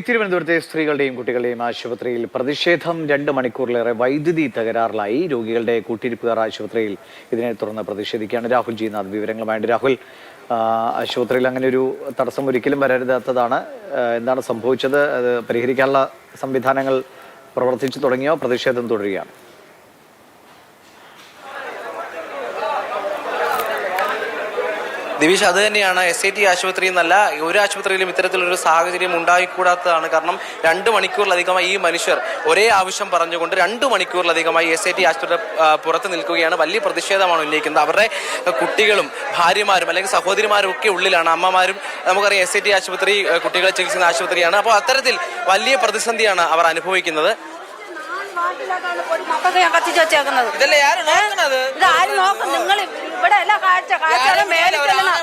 തിരുവനന്തപുരത്തെ സ്ത്രീകളുടെയും കുട്ടികളുടെയും ആശുപത്രിയിൽ പ്രതിഷേധം രണ്ട് മണിക്കൂറിലേറെ വൈദ്യുതി തകരാറിലായി. രോഗികളുടെ കൂട്ടിരിപ്പുകാർ ആശുപത്രിയിൽ ഇതിനെ തുടർന്ന് പ്രതിഷേധിക്കുകയാണ്. രാഹുൽ ജിനാഥ് വിവരങ്ങളുമായിട്ട് രാഹുൽ ആശുപത്രിയിൽ അങ്ങനെ ഒരു തടസ്സം ഒരിക്കലും വരരുതാത്തതാണ്. എന്താണ് സംഭവിച്ചത്? അത് പരിഹരിക്കാനുള്ള സംവിധാനങ്ങൾ പ്രവർത്തിച്ചു തുടങ്ങിയോ? പ്രതിഷേധം തുടരുകയാണ്. ദിവിഷ് അത് തന്നെയാണ് എസ് ഐ ടി ആശുപത്രി എന്നല്ല ഒരു ആശുപത്രിയിലും ഇത്തരത്തിലൊരു സാഹചര്യം ഉണ്ടായിക്കൂടാത്തതാണ്. കാരണം രണ്ട് മണിക്കൂറിലധികമായി ഈ മനുഷ്യർ ഒരേ ആവശ്യം പറഞ്ഞുകൊണ്ട് രണ്ട് മണിക്കൂറിലധികമായി എസ് ഐ ടി ആശുപത്രി പുറത്ത് നിൽക്കുകയാണ്. വലിയ പ്രതിഷേധമാണ് ഉന്നയിക്കുന്നത്. അവരുടെ കുട്ടികളും ഭാര്യമാരും അല്ലെങ്കിൽ സഹോദരിമാരും ഒക്കെ ഉള്ളിലാണ്. അമ്മമാരും നമുക്കറിയാം എസ് ഐ ടി ആശുപത്രി കുട്ടികളെ ചികിത്സിക്കുന്ന ആശുപത്രിയാണ്. അപ്പോൾ അത്തരത്തിൽ വലിയ പ്രതിസന്ധിയാണ് അവർ അനുഭവിക്കുന്നത്. മക്കൾക്ക് ഞാൻ കത്തിച്ച് വെച്ചേക്കുന്നത്. ഇതല്ലേ ആര് നോക്കുന്നത്? ഇത് ആര് നോക്കും? നിങ്ങൾ ഇവിടെ അല്ല കാഴ്ച കാഴ്ച മേടിച്ചെല്ലാം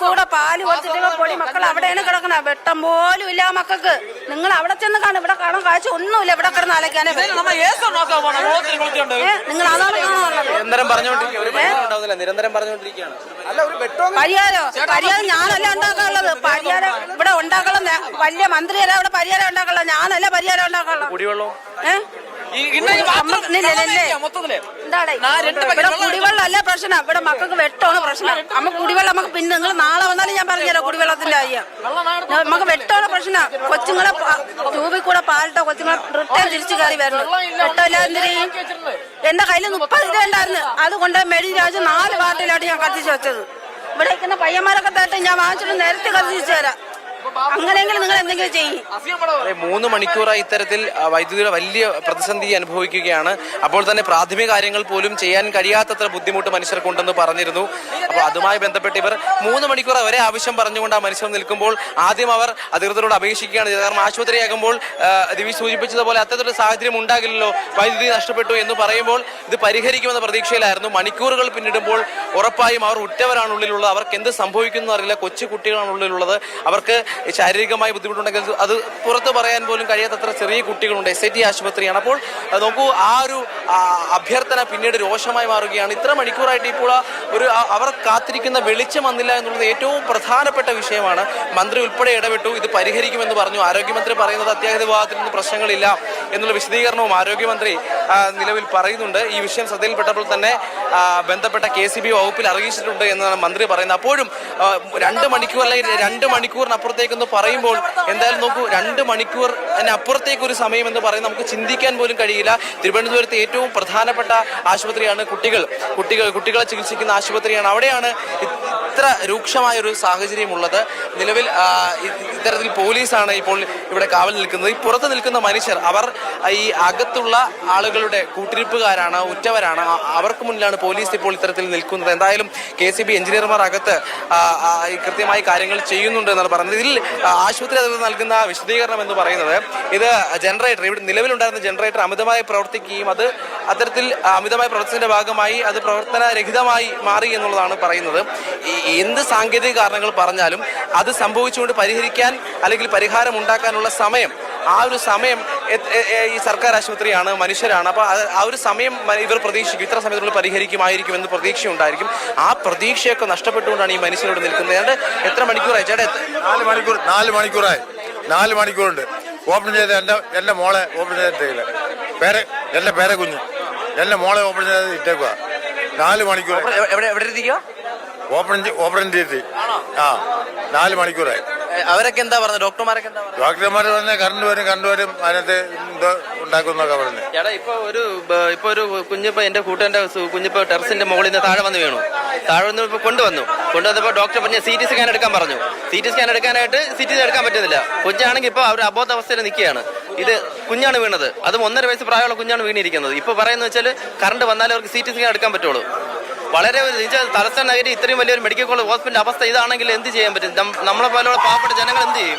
കൂടെ പാൽ കൊടുത്തിട്ട് പൊടി മക്കൾ അവിടെയാണ് കിടക്കണ വെട്ടം പോലും ഇല്ല മക്കൾക്ക്. നിങ്ങൾ അവിടെ ചെന്ന് കാണും. ഇവിടെ കാണാൻ കാഴ്ച ഒന്നുമില്ല. ഇവിടെ കിടന്ന് അലക്കാനേ നിങ്ങൾ അതാണ് നിരന്തരം പറഞ്ഞുകൊണ്ടിരിക്കുകയാണ്. പരിഹാരോ. പരിഹാരം ഞാനല്ല ഉണ്ടാക്കാനുള്ളത് പരിഹാരം ഇവിടെ ഉണ്ടാക്കണം വലിയ മന്ത്രിയല്ല ഇവിടെ പരിഹാരം ഉണ്ടാക്കാനുള്ളത് ഞാനല്ല പരിഹാരം ഉണ്ടാക്കാനുള്ളത് കുടിവെള്ളവും ഏഹ്? കുടിവെള്ളമല്ല പ്രശ്നം. ഇവിടെ മക്കൾക്ക് വെട്ടമാണ് പ്രശ്നം. നമുക്ക് കുടിവെള്ളം നമുക്ക് പിന്നെ നിങ്ങൾ നാളെ വന്നാലും ഞാൻ പറഞ്ഞുതരാം കുടിവെള്ളത്തിന്റെ കാര്യം. നമുക്ക് വെട്ടമാണ് പ്രശ്നം. കൊച്ചുങ്ങളെ ട്യൂബിൽ കൂടെ പാലിട്ടോ കൊച്ചുങ്ങളെ റിട്ടേൺ തിരിച്ചു കയറി വരണം. വെട്ടമില്ല എന്തിനേയും എന്റെ കയ്യിൽ മുപ്പത് രൂപ ഉണ്ടായിരുന്നു. അതുകൊണ്ട് മെഡി രാജ് നാല് പാർട്ടിയിലായിട്ട് ഞാൻ കത്തിച്ചു വെച്ചത്. ഇവിടെ ഇരിക്കുന്ന പയ്യന്മാരൊക്കെ തേട്ട് ഞാൻ വാങ്ങിച്ചിട്ട് നേരത്തെ കത്തിച്ചു തരാം. അങ്ങനെയെങ്കിലും നിങ്ങൾ എന്തെങ്കിലും ചെയ്യും. മൂന്ന് മണിക്കൂറായി ഇത്തരത്തിൽ വൈദ്യുതിയുടെ വലിയ പ്രതിസന്ധി അനുഭവിക്കുകയാണ്. അപ്പോൾ തന്നെ പ്രാഥമിക കാര്യങ്ങൾ പോലും ചെയ്യാൻ കഴിയാത്തത്ര ബുദ്ധിമുട്ട് മനുഷ്യർക്കുണ്ടെന്ന് പറഞ്ഞിരുന്നു. അപ്പോൾ അതുമായി ബന്ധപ്പെട്ട് ഇവർ മൂന്ന് മണിക്കൂർ ഒരേ ആവശ്യം പറഞ്ഞുകൊണ്ട് ആ മനുഷ്യർ നിൽക്കുമ്പോൾ ആദ്യം അവർ അധികൃതരോട് അപേക്ഷിക്കുകയാണ് കാരണം ആശുപത്രിയാകുമ്പോൾ ദിവി സൂചിപ്പിച്ചതുപോലെ അത്തരത്തിലൊരു സാഹചര്യം ഉണ്ടാകില്ലല്ലോ വൈദ്യുതി നഷ്ടപ്പെട്ടു എന്ന് പറയുമ്പോൾ ഇത് പരിഹരിക്കുമെന്ന പ്രതീക്ഷയിലായിരുന്നു. മണിക്കൂറുകൾ പിന്നിടുമ്പോൾ ഉറപ്പായും അവർ ഉറ്റവരാണ് ഉള്ളിലുള്ളത് അവർക്ക് എന്ത് സംഭവിക്കുന്നു അറിയില്ല. കൊച്ചു കുട്ടികളാണ് ഉള്ളിലുള്ളത് അവർക്ക് ശാരീരികമായി ബുദ്ധിമുട്ടുണ്ടെങ്കിൽ അത് പുറത്ത് പറയാൻ പോലും കഴിയാത്തത്ര ചെറിയ കുട്ടികളുണ്ട്. എസ് ഐ ടി ആശുപത്രിയാണ്. അപ്പോൾ നോക്കൂ ആ ഒരു അഭ്യർത്ഥന പിന്നീട് രോഷമായി മാറുകയാണ്. ഇത്ര മണിക്കൂറായിട്ട് ഇപ്പോൾ ഒരു അവർ കാത്തിരിക്കുന്ന വെളിച്ചം വന്നില്ല എന്നുള്ളത് ഏറ്റവും പ്രധാനപ്പെട്ട വിഷയമാണ്. മന്ത്രി ഉൾപ്പെടെ ഇടപെട്ടു ഇത് പരിഹരിക്കുമെന്ന് പറഞ്ഞു. ആരോഗ്യമന്ത്രി പറയുന്നത് അത്യാഹിത വിഭാഗത്തിൽ നിന്ന് പ്രശ്നങ്ങളില്ല. എന്നുള്ള വിശദീകരണവും ആരോഗ്യമന്ത്രി നിലവിൽ പറയുന്നുണ്ട്. ഈ വിഷയം ശ്രദ്ധയിൽപ്പെട്ടപ്പോൾ തന്നെ ബന്ധപ്പെട്ട കെ സി ബി വകുപ്പിൽ അറിയിച്ചിട്ടുണ്ട് എന്നാണ് മന്ത്രി പറയുന്നത്. അപ്പോഴും രണ്ട് മണിക്കൂർ അല്ലെങ്കിൽ രണ്ട് മണിക്കൂറിനപ്പുറത്തേക്കെന്ന് പറയുമ്പോൾ എന്തായാലും നോക്കൂ രണ്ട് മണിക്കൂർ അപ്പുറത്തേക്ക് ഒരു സമയം എന്ന് പറയുന്നത് നമുക്ക് ചിന്തിക്കാൻ പോലും കഴിയില്ല. തിരുവനന്തപുരത്ത് ഏറ്റവും പ്രധാനപ്പെട്ട ആശുപത്രിയാണ് കുട്ടികൾ. കുട്ടികൾ കുട്ടികളെ ചികിത്സിക്കുന്ന ആശുപത്രിയാണ്. അവിടെയാണ് ഇത്ര രൂക്ഷമായ ഒരു സാഹചര്യം ഉള്ളത് നിലവിൽ ഇത്തരത്തിൽ പോലീസാണ് ഇപ്പോൾ ഇവിടെ കാവൽ നിൽക്കുന്നത്. ഈ പുറത്ത് നിൽക്കുന്ന മനുഷ്യർ അവർ ഈ അകത്തുള്ള ആളുകളുടെ കൂട്ടിരിപ്പുകാരാണ് ഉറ്റവരാണ്. അവർക്ക് മുന്നിലാണ് പോലീസ് ഇപ്പോൾ ഇത്തരത്തിൽ നിൽക്കുന്നത്. എന്തായാലും കെ സി ബി എഞ്ചിനീയർമാർ അകത്ത് കൃത്യമായി കാര്യങ്ങൾ ചെയ്യുന്നുണ്ട് എന്നാണ് പറയുന്നത്. ഇതിൽ ആശുപത്രി അതിൽ നൽകുന്ന വിശദീകരണം എന്ന് പറയുന്നത് ഇത് ജനറേറ്റർ ഇവിടെ നിലവിലുണ്ടായിരുന്ന ജനറേറ്റർ അമിതമായി പ്രവർത്തിക്കുകയും അത് അത്തരത്തിൽ അമിതമായ പ്രവർത്തനത്തിന്റെ ഭാഗമായി അത് പ്രവർത്തനരഹിതമായി മാറി എന്നുള്ളതാണ് പറയുന്നത്. എന്ത് സാങ്കേതിക കാരണങ്ങൾ പറഞ്ഞാലും അത് സംഭവിച്ചുകൊണ്ട് പരിഹരിക്കാൻ അല്ലെങ്കിൽ പരിഹാരം ഉണ്ടാക്കാനുള്ള സമയം ആ ഒരു സമയം ഈ സർക്കാർ ആശുപത്രിയാണ് മനുഷ്യരാണ്. അപ്പോൾ ആ ഒരു സമയം ഇവർ പ്രതീക്ഷിക്കും. ഇത്ര സമയത്തുള്ളിൽ പരിഹരിക്കുമായിരിക്കും എന്ന് പ്രതീക്ഷ ഉണ്ടായിരിക്കും ആ പ്രതീക്ഷയൊക്കെ നഷ്ടപ്പെട്ടുകൊണ്ടാണ് ഈ മനുഷ്യരോട് നിൽക്കുന്നത്. ഏതാണ്ട് എത്ര മണിക്കൂറായി? ചേട്ടാ നാല് മണിക്കൂർ നാല് മണിക്കൂറായി. നാല് മണിക്കൂറുണ്ട്. ഓപ്പൺ ചെയ്ത് എന്റെ എന്റെ മോളെ ഓപ്പൺ ചെയ്തിട്ടില്ല പേരെ എന്റെ പേരെ കുഞ്ഞ്. എന്റെ മോളെ ഓപ്പൺ ചെയ്ത് ഇട്ടേക്കുക നാല് മണിക്കൂർ എവിടെ- എവിടെ എവിടെ ഇരിക്കുക ഓപ്പൺ ഓപ്പൺ ചെയ്ത്. ആ നാല് മണിക്കൂറായി. അവരൊക്കെ എന്താ പറഞ്ഞത്? ഡോക്ടർമാരൊക്കെ എന്താ പറഞ്ഞത്? ഡോക്ടർമാർ പറഞ്ഞ കറണ്ട് വരും കറണ്ട് വരും അതിനകത്ത് ഇത് ഉണ്ടാക്കുന്നൊക്കെ പറഞ്ഞു. ചേട്ടാ ഇപ്പൊ ഒരു ബ- ഇപ്പൊ ഒരു കുഞ്ഞിപ്പോ എന്റെ കൂട്ടന്റെ കുഞ്ഞിപ്പ ടെറസിന്റെ മുകളിൽ നിന്ന് താഴെ വന്ന് വീണു. താഴെ വന്ന് ഇപ്പൊ കൊണ്ടുവന്നു. കൊണ്ടുവന്നപ്പോ ഡോക്ടർ പറഞ്ഞ സി ടി സ്കാൻ എടുക്കാൻ പറഞ്ഞു. സി ടി സ്കാൻ എടുക്കാനായിട്ട് സി ടി എടുക്കാൻ പറ്റുന്നില്ല കുഞ്ഞാണെങ്കിൽ ഇപ്പൊ അവർ അബോധാവസ്ഥയിൽ നിൽക്കുകയാണ്. ഇത് കുഞ്ഞാണ് വീണത്. അതും ഒന്നര വയസ്സ് പ്രായമുള്ള കുഞ്ഞാണ് വീണിരിക്കുന്നത്. ഇപ്പൊ പറയുന്നത് വെച്ചാൽ കറണ്ട് വന്നാലേ അവർക്ക് സി ടി സ്കാൻ എടുക്കാൻ പറ്റുള്ളൂ. വളരെ ഒരു- തലസ്ഥാന നഗരി ഇത്രയും വലിയൊരു മെഡിക്കൽ കോളേജ് ഹോസ്പിറ്റൽ അവസ്ഥ ഇതാണെങ്കിൽ എന്ത് ചെയ്യാൻ പറ്റും? നമ്മളെ പോലുള്ള പാവപ്പെട്ട ജനങ്ങൾ എന്ത് ചെയ്യും?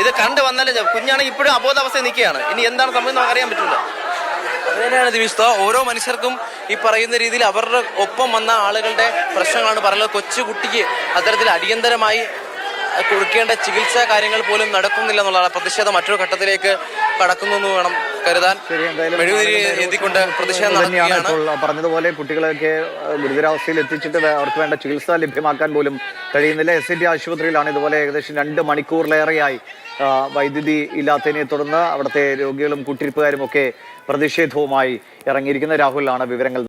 ഇത് കണ്ട് വന്നാലേ കുഞ്ഞാണെങ്കിൽ ഇപ്പോഴും അബോധാവസ്ഥയിൽ നിൽക്കുകയാണ്. ഇനി എന്താണ് സംഭവം നമുക്ക് അറിയാൻ പറ്റില്ല. അതുതന്നെയാണ് ദിവിസ്ത. ഓരോ മനുഷ്യർക്കും ഈ പറയുന്ന രീതിയിൽ അവരുടെ ഒപ്പം വന്ന ആളുകളുടെ പ്രശ്നങ്ങളാണ് പറയുന്നത്. കൊച്ചു കുട്ടിക്ക് അത്തരത്തിൽ അടിയന്തരമായി കൊടുക്കേണ്ട ചികിത്സാ കാര്യങ്ങൾ പോലും നടക്കുന്നില്ല എന്നുള്ളതാണ്. പ്രതിഷേധം മറ്റൊരു ഘട്ടത്തിലേക്ക് കടക്കുന്നു എന്ന് വേണം കരുതാൻ. എത്തിക്കൊണ്ട് പ്രതിഷേധം തന്നെയാണ് ഇപ്പോൾ പറഞ്ഞതുപോലെ കുട്ടികളെയൊക്കെ ഗുരുതരാവസ്ഥയിൽ എത്തിച്ചിട്ട് അവർക്ക് വേണ്ട ചികിത്സ ലഭ്യമാക്കാൻ പോലും കഴിയുന്നില്ല. എസ് എൻ ടി ആശുപത്രിയിലാണ് ഇതുപോലെ ഏകദേശം രണ്ട് മണിക്കൂറിലേറെയായി വൈദ്യുതി ഇല്ലാത്തതിനെ തുടർന്ന് അവിടുത്തെ രോഗികളും കുട്ടിരിപ്പുകാരും ഒക്കെ പ്രതിഷേധവുമായി ഇറങ്ങിയിരിക്കുന്ന രാഹുലാണ് വിവരങ്ങൾ